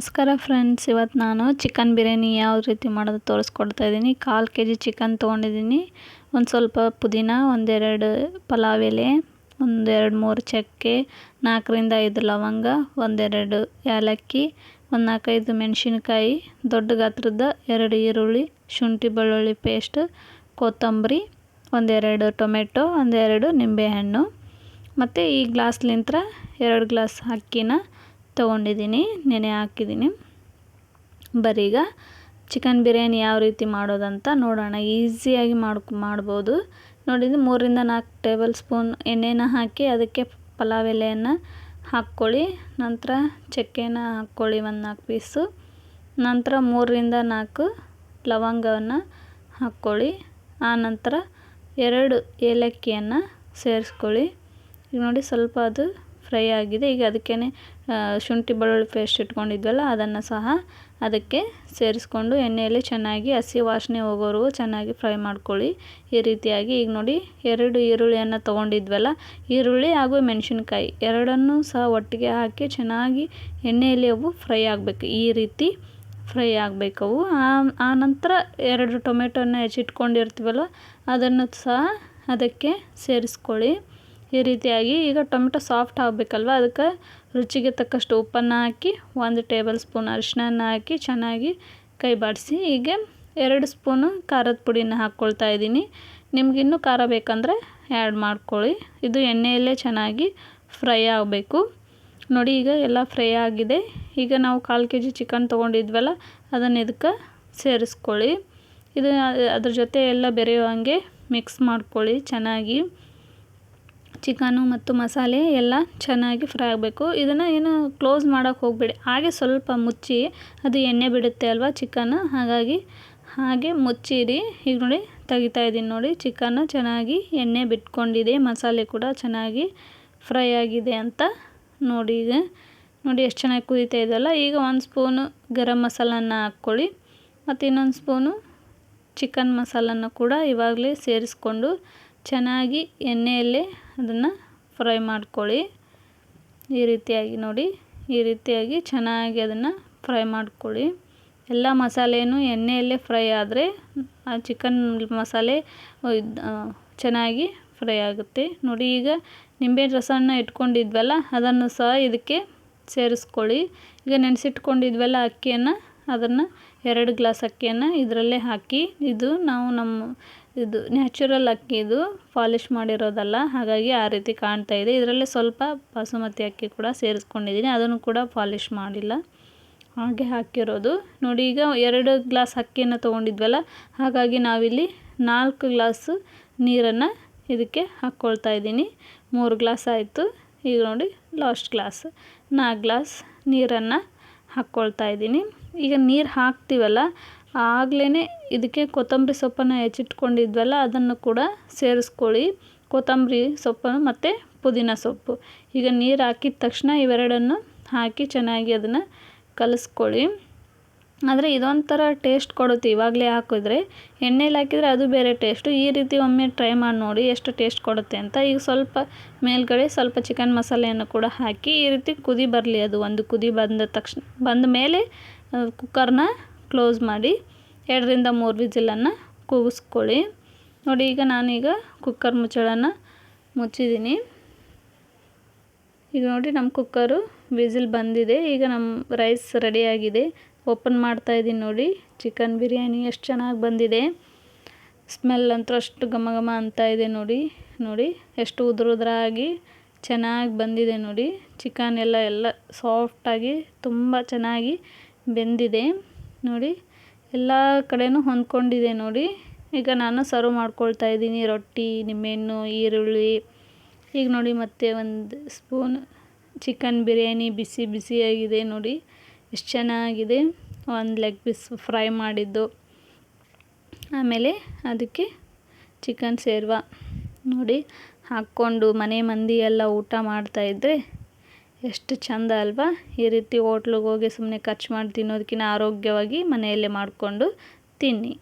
ನಮಸ್ಕಾರ ಫ್ರೆಂಡ್ಸ್ ಇವತ್ತು ನಾನು ಚಿಕನ್ ಬಿರಿಯಾನಿ ಯಾವ ರೀತಿ ಮಾಡೋದು ತೋರಿಸ್ಕೊಡ್ತಾ ಇದ್ದೀನಿ. ಕಾಲು ಕೆ ಜಿ ಚಿಕನ್ ತೊಗೊಂಡಿದ್ದೀನಿ. ಒಂದು ಸ್ವಲ್ಪ ಪುದೀನ, ಒಂದೆರಡು ಪಲಾವ್ ಎಲೆ, ಒಂದೆರಡು ಮೂರು ಚಕ್ಕೆ, ನಾಲ್ಕರಿಂದ ಐದು ಲವಂಗ, ಒಂದೆರಡು ಏಲಕ್ಕಿ, ಒಂದು ನಾಲ್ಕೈದು ಮೆಣಸಿನ್ಕಾಯಿ, ದೊಡ್ಡ ಗಾತ್ರದ ಎರಡು ಈರುಳ್ಳಿ, ಶುಂಠಿ ಬೆಳ್ಳುಳ್ಳಿ ಪೇಸ್ಟ್ ಕೊತ್ತಂಬರಿ, ಒಂದೆರಡು ಟೊಮೆಟೊ, ಒಂದೆರಡು ನಿಂಬೆಹಣ್ಣು. ಮತ್ತು ಈ ಗ್ಲಾಸ್ಲಿಂತ್ರ ಎರಡು ಗ್ಲಾಸ್ ಅಕ್ಕಿನ ತೊಗೊಂಡಿದ್ದೀನಿ, ನೆನೆ ಹಾಕಿದ್ದೀನಿ. ಬರೀಗ ಚಿಕನ್ ಬಿರಿಯಾನಿ ಯಾವ ರೀತಿ ಮಾಡೋದಂತ ನೋಡೋಣ. ಈಸಿಯಾಗಿ ಮಾಡ್ಕೊ, ಮಾಡ್ಬೋದು. ನೋಡಿದ್ರೆ ಮೂರಿಂದ ನಾಲ್ಕು ಟೇಬಲ್ ಸ್ಪೂನ್ ಎಣ್ಣೆನ ಹಾಕಿ ಅದಕ್ಕೆ ಪಲಾವ್ ಎಲೆಯನ್ನು ಹಾಕ್ಕೊಳ್ಳಿ. ನಂತರ ಚಕ್ಕೆನ ಹಾಕ್ಕೊಳ್ಳಿ ಒಂದು ನಾಲ್ಕು ಪೀಸು ನಂತರ ಮೂರರಿಂದ ನಾಲ್ಕು ಲವಂಗವನ್ನು ಹಾಕ್ಕೊಳ್ಳಿ. ಆನಂತರ ಎರಡು ಏಲಕ್ಕಿಯನ್ನು ಸೇರಿಸ್ಕೊಳ್ಳಿ. ಈಗ ನೋಡಿ ಸ್ವಲ್ಪ ಅದು ಫ್ರೈ ಆಗಿದೆ. ಈಗ ಅದಕ್ಕೇ ಶುಂಠಿ ಬೆಳ್ಳುಳ್ಳಿ ಪೇಸ್ಟ್ ಇಟ್ಕೊಂಡಿದ್ವಲ್ಲ, ಅದನ್ನು ಸಹ ಅದಕ್ಕೆ ಸೇರಿಸ್ಕೊಂಡು ಎಣ್ಣೆಯಲ್ಲಿ ಚೆನ್ನಾಗಿ ಹಸಿ ವಾಸನೆ ಹೋಗೋರು ಚೆನ್ನಾಗಿ ಫ್ರೈ ಮಾಡ್ಕೊಳ್ಳಿ. ಈ ರೀತಿಯಾಗಿ ಈಗ ನೋಡಿ ಎರಡು ಈರುಳ್ಳಿಯನ್ನು ತೊಗೊಂಡಿದ್ವಲ್ಲ, ಈರುಳ್ಳಿ ಹಾಗೂ ಮೆಣಸಿನ್ಕಾಯಿ ಎರಡನ್ನೂ ಸಹ ಒಟ್ಟಿಗೆ ಹಾಕಿ ಚೆನ್ನಾಗಿ ಎಣ್ಣೆಯಲ್ಲಿ ಅವು ಫ್ರೈ ಆಗಬೇಕು. ಈ ರೀತಿ ಫ್ರೈ ಆಗಬೇಕವು ಆ ನಂತರ ಎರಡು ಟೊಮೆಟೊನ ಹೆಚ್ಚಿಟ್ಕೊಂಡಿರ್ತೀವಲ್ಲ, ಅದನ್ನು ಸಹ ಅದಕ್ಕೆ ಸೇರಿಸ್ಕೊಳ್ಳಿ. ಈ ರೀತಿಯಾಗಿ ಈಗ ಟೊಮೆಟೊ ಸಾಫ್ಟ್ ಆಗಬೇಕಲ್ವ? ಅದಕ್ಕೆ ರುಚಿಗೆ ತಕ್ಕಷ್ಟು ಉಪ್ಪನ್ನು ಹಾಕಿ, ಒಂದು ಟೇಬಲ್ ಸ್ಪೂನ್ ಅರಿಶಿನ ಹಾಕಿ ಚೆನ್ನಾಗಿ ಕೈ ಬಾಡಿಸಿ ಈಗ ಎರಡು ಸ್ಪೂನು ಖಾರದ ಪುಡಿನ ಹಾಕ್ಕೊಳ್ತಾ ಇದ್ದೀನಿ. ನಿಮಗಿನ್ನೂ ಖಾರ ಬೇಕಂದರೆ ಆ್ಯಡ್ ಮಾಡ್ಕೊಳ್ಳಿ. ಇದು ಎಣ್ಣೆಯಲ್ಲೇ ಚೆನ್ನಾಗಿ ಫ್ರೈ ಆಗಬೇಕು. ನೋಡಿ, ಈಗ ಎಲ್ಲ ಫ್ರೈ ಆಗಿದೆ. ಈಗ ನಾವು ಕಾಲು ಕೆ ಜಿ ಚಿಕನ್ ತೊಗೊಂಡಿದ್ವಲ್ಲ, ಅದನ್ನು ಇದಕ್ಕೆ ಸೇರಿಸ್ಕೊಳ್ಳಿ. ಇದು, ಅದ್ರ ಜೊತೆ ಎಲ್ಲ ಬೆರೆಯುವಂಗೆ ಮಿಕ್ಸ್ ಮಾಡ್ಕೊಳ್ಳಿ ಚೆನ್ನಾಗಿ. ಚಿಕನು ಮತ್ತು ಮಸಾಲೆ ಎಲ್ಲ ಚೆನ್ನಾಗಿ ಫ್ರೈ ಆಗಬೇಕು. ಇದನ್ನು ಏನು ಕ್ಲೋಸ್ ಮಾಡೋಕ್ಕೆ ಹೋಗಬೇಡಿ. ಹಾಗೆ ಸ್ವಲ್ಪ ಮುಚ್ಚಿ, ಅದು ಎಣ್ಣೆ ಬಿಡುತ್ತೆ ಅಲ್ವಾ ಚಿಕನ್? ಹಾಗಾಗಿ ಹಾಗೆ ಮುಚ್ಚಿರಿ ಈಗ ನೋಡಿ ತೆಗಿತಾ ಇದ್ದೀನಿ ನೋಡಿ. ಚಿಕನ್ ಚೆನ್ನಾಗಿ ಎಣ್ಣೆ ಬಿಟ್ಕೊಂಡಿದೆ. ಮಸಾಲೆ ಕೂಡ ಚೆನ್ನಾಗಿ ಫ್ರೈ ಆಗಿದೆ ಅಂತ ನೋಡಿ ಈಗ. ನೋಡಿ ಎಷ್ಟು ಚೆನ್ನಾಗಿ ಕುದೀತಾ ಇದೆಯಲ್ಲ. ಈಗ ಒಂದು ಸ್ಪೂನು ಗರಂ ಮಸಾಲನ ಹಾಕ್ಕೊಳ್ಳಿ. ಮತ್ತು ಇನ್ನೊಂದು ಸ್ಪೂನು ಚಿಕನ್ ಮಸಾಲನ್ನು ಕೂಡ ಇವಾಗಲೇ ಸೇರಿಸ್ಕೊಂಡು ಚೆನ್ನಾಗಿ ಎಣ್ಣೆಯಲ್ಲೇ ಅದನ್ನು ಫ್ರೈ ಮಾಡ್ಕೊಳ್ಳಿ. ಈ ರೀತಿಯಾಗಿ ನೋಡಿ, ಈ ರೀತಿಯಾಗಿ ಚೆನ್ನಾಗಿ ಅದನ್ನು ಫ್ರೈ ಮಾಡ್ಕೊಳ್ಳಿ. ಎಲ್ಲ ಮಸಾಲೆಯೂ ಎಣ್ಣೆಯಲ್ಲೇ ಫ್ರೈ ಆದರೆ ಆ ಚಿಕನ್ ಮಸಾಲೆ ಚೆನ್ನಾಗಿ ಫ್ರೈ ಆಗುತ್ತೆ. ನೋಡಿ, ಈಗ ನಿಂಬೆ ರಸನ ಇಟ್ಕೊಂಡಿದ್ವಲ್ಲ, ಅದನ್ನು ಸಹ ಇದಕ್ಕೆ ಸೇರಿಸ್ಕೊಳ್ಳಿ. ಈಗ ನೆನೆಸಿಟ್ಕೊಂಡಿದ್ವಲ್ಲ ಅಕ್ಕಿಯನ್ನು, ಅದನ್ನು ಎರಡು ಗ್ಲಾಸ್ ಅಕ್ಕಿಯನ್ನು ಇದರಲ್ಲೇ ಹಾಕಿ, ಇದು ನಾವು ನಮ್ಮ ಇದು ನ್ಯಾಚುರಲ್ ಅಕ್ಕಿ ಇದು ಪಾಲಿಷ್ ಮಾಡಿರೋದಲ್ಲ, ಹಾಗಾಗಿ ಆ ರೀತಿ ಕಾಣ್ತಾ ಇದೆ. ಇದರಲ್ಲಿ ಸ್ವಲ್ಪ ಬಾಸುಮತಿ ಅಕ್ಕಿ ಕೂಡ ಸೇರಿಸ್ಕೊಂಡಿದ್ದೀನಿ, ಅದನ್ನು ಕೂಡ ಪಾಲಿಶ್ ಮಾಡಿಲ್ಲ. ಹಾಗೆ ಹಾಕಿರೋದು. ನೋಡಿ, ಈಗ ಎರಡು ಗ್ಲಾಸ್ ಅಕ್ಕಿಯನ್ನು ತೊಗೊಂಡಿದ್ವಲ್ಲ, ಹಾಗಾಗಿ ನಾವಿಲ್ಲಿ ನಾಲ್ಕು ಗ್ಲಾಸು ನೀರನ್ನು ಇದಕ್ಕೆ ಹಾಕ್ಕೊಳ್ತಾ ಇದ್ದೀನಿ. ಮೂರು ಗ್ಲಾಸ್ ಆಯಿತು. ಈಗ ನೋಡಿ, ಲಾಸ್ಟ್ ಗ್ಲಾಸ್. ನಾಲ್ಕು ಗ್ಲಾಸ್ ನೀರನ್ನು ಹಾಕ್ಕೊಳ್ತಾ ಇದ್ದೀನಿ. ಈಗ ನೀರು ಹಾಕ್ತೀವಲ್ಲ ಆಗಲೇ ಇದಕ್ಕೆ ಕೊತ್ತಂಬರಿ ಸೊಪ್ಪನ್ನು ಹೆಚ್ಚಿಟ್ಕೊಂಡಿದ್ವಲ್ಲ, ಅದನ್ನು ಕೂಡ ಸೇರಿಸ್ಕೊಳ್ಳಿ. ಕೊತ್ತಂಬರಿ ಸೊಪ್ಪನ್ನು ಮತ್ತು ಪುದೀನ ಸೊಪ್ಪು. ಈಗ ನೀರು ಹಾಕಿದ ತಕ್ಷಣ ಇವೆರಡನ್ನು ಹಾಕಿ ಚೆನ್ನಾಗಿ ಅದನ್ನು ಕಲಿಸ್ಕೊಳ್ಳಿ. ಆದರೆ ಇದೊಂಥರ ಟೇಸ್ಟ್ ಕೊಡುತ್ತೆ. ಇವಾಗಲೇ ಹಾಕಿದ್ರೆ ಎಣ್ಣೆಲಿ ಹಾಕಿದರೆ ಅದು ಬೇರೆ ಟೇಸ್ಟು. ಈ ರೀತಿ ಒಮ್ಮೆ ಟ್ರೈ ಮಾಡಿ ನೋಡಿ ಎಷ್ಟು ಟೇಸ್ಟ್ ಕೊಡುತ್ತೆ ಅಂತ. ಈಗ ಸ್ವಲ್ಪ ಮೇಲ್ಗಡೆ ಸ್ವಲ್ಪ ಚಿಕನ್ ಮಸಾಲೆಯನ್ನು ಕೂಡ ಹಾಕಿ ಈ ರೀತಿ ಕುದಿ ಬರಲಿ ಅದು. ಒಂದು ಕುದಿ ಬಂದ ತಕ್ಷಣ ಬಂದ ಮೇಲೆ ಕುಕ್ಕರ್ನ ಕ್ಲೋಸ್ ಮಾಡಿ ಎರಡರಿಂದ ಮೂರು ವಿಜಿಲನ್ನು ಕೂಗಿಸ್ಕೊಳ್ಳಿ. ನೋಡಿ, ಈಗ ನಾನೀಗ ಕುಕ್ಕರ್ ಮುಚ್ಚಳನ ಮುಚ್ಚಿದ್ದೀನಿ. ಈಗ ನೋಡಿ ನಮ್ಮ ಕುಕ್ಕರು ವಿಸಿಲ್ ಬಂದಿದೆ. ಈಗ ನಮ್ಮ ರೈಸ್ ರೆಡಿಯಾಗಿದೆ ಓಪನ್ ಮಾಡ್ತಾ ಇದ್ದೀನಿ ನೋಡಿ. ಚಿಕನ್ ಬಿರಿಯಾನಿ ಎಷ್ಟು ಚೆನ್ನಾಗಿ ಬಂದಿದೆ. ಸ್ಮೆಲ್ ಅಂತೂ ಅಷ್ಟು ಘಮ ಘಮ ಅಂತ ಇದೆ ನೋಡಿ. ನೋಡಿ, ಎಷ್ಟು ಉದುರು ಉದುರಾಗಿ ಚೆನ್ನಾಗಿ ಬಂದಿದೆ ನೋಡಿ. ಚಿಕನ್ ಎಲ್ಲ ಎಲ್ಲ ಸಾಫ್ಟಾಗಿ ತುಂಬ ಚೆನ್ನಾಗಿ ಬೆಂದಿದೆ. ನೋಡಿ, ಎಲ್ಲ ಕಡೆನೂ ಹೊಂದ್ಕೊಂಡಿದೆ ನೋಡಿ. ಈಗ ನಾನು ಸರ್ವ್ ಮಾಡ್ಕೊಳ್ತಾ ಇದ್ದೀನಿ ರೊಟ್ಟಿ, ನಿಂಬೆಹಣ್ಣು, ಈರುಳ್ಳಿ. ಈಗ ನೋಡಿ ಮತ್ತೆ ಒಂದು ಸ್ಪೂನ್ ಚಿಕನ್ ಬಿರಿಯಾನಿ ಬಿಸಿ ಬಿಸಿಯಾಗಿದೆ ನೋಡಿ. ಎಷ್ಟು ಚೆನ್ನಾಗಿದೆ. ಒಂದು ಲೆಗ್ ಪೀಸ್ ಫ್ರೈ ಮಾಡಿದ್ದು. ಆಮೇಲೆ ಅದಕ್ಕೆ ಚಿಕನ್ ಸೇರ್ವ. ನೋಡಿ, ಹಾಕ್ಕೊಂಡು ಮನೆ ಮಂದಿ ಎಲ್ಲ ಊಟ ಮಾಡ್ತಾಯಿದ್ರೆ ಎಷ್ಟು ಚಂದ ಅಲ್ವಾ? ಈ ರೀತಿ ಹೋಟ್ಲಿಗೆ ಹೋಗಿ ಸುಮ್ಮನೆ ಖರ್ಚು ಮಾಡಿ ತಿನ್ನೋದಕ್ಕಿಂತ ಆರೋಗ್ಯವಾಗಿ ಮನೆಯಲ್ಲೇ ಮಾಡಿಕೊಂಡು ತಿನ್ನಿ.